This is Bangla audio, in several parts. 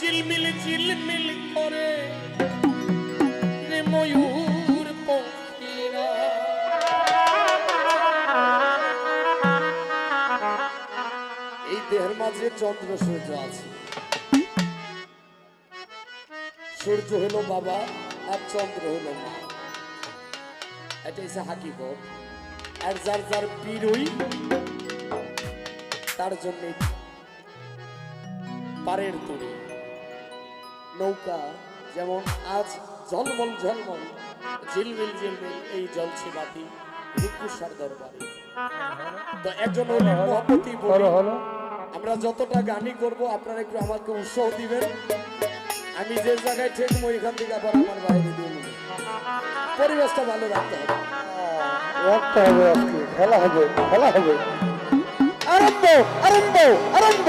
চিলমিল চিলমিল করে রে ময়ূর পক্ষীরা এই দেহের মাঝে চন্দ্র সূর্য আছে। সূর্য হলো বাবা আর চন্দ্র হলো মা। এটা হচ্ছে হাকিকত। আর যার যার বীরই তার জন্য পারের তরি। নৌকা যেমন আজ ঝলমল ঝলমল ঝিলমিল ঝিলমিল এই জলছে বাতি রূপকুসার দরবারে। তো একজন মহাপতি হলো হলো। আমরা যতটা গানই করব আপনারা একটু আমাকে উৎসাহ দিবেন। আমি যে জায়গায় ঠেকবো এখান থেকে আবার আমার বাইরে দিয়ে নেব পরিবেশটা ভালো রাখতে হবে। রাখতে হবে আজকে। খেলা হবে খেলা হবে। আরম্ভ আরম্ভ আরম্ভ।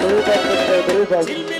নারী চন্দ্র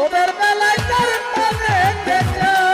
ছোটের বেলায় তার মনে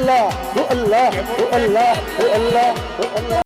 আল্লাহ ও আল্লাহ ও আল্লাহ ও আল্লাহ ও আল্লাহ